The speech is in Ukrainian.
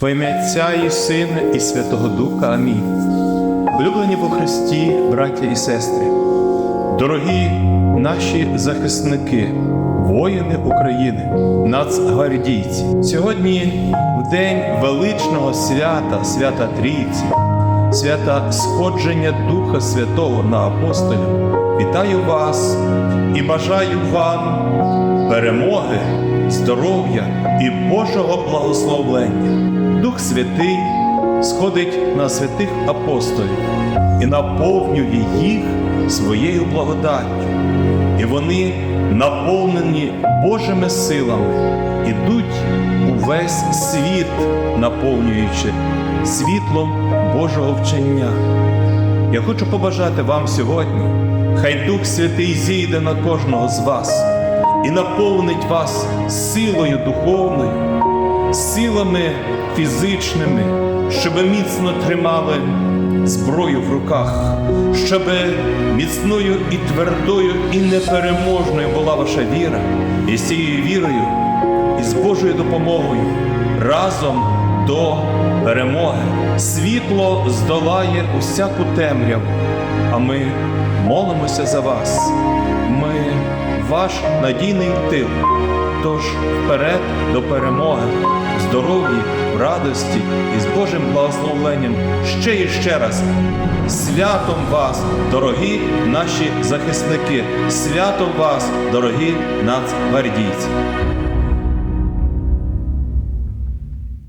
Во ім'я Отця і Сина, і Святого Духа. Амінь. Улюблені во Христі, браття і сестри, дорогі наші захисники, воїни України, нацгвардійці. Сьогодні, в день величного свята, свята Трійці, свята сходження Духа Святого на апостолів, вітаю вас і бажаю вам перемоги, здоров'я і Божого благословення. Дух Святий сходить на святих апостолів і наповнює їх своєю благодаттю. І вони, наповнені Божими силами, ідуть у весь світ, наповнюючи світлом Божого вчення. Я хочу побажати вам сьогодні, хай Дух Святий зійде на кожного з вас і наповнить вас силою духовною, силами фізичними, щоб міцно тримали зброю в руках, щоб міцною і твердою, і непереможною була ваша віра, і з цією вірою, і з Божою допомогою разом до перемоги. Світло здолає усяку темряву, а ми молимося за вас. Ваш надійний тил. Тож вперед до перемоги, здоров'ї, радості і з Божим благословленням ще і ще раз. Святом вас, дорогі наші захисники! Святом вас, дорогі нацгвардійці!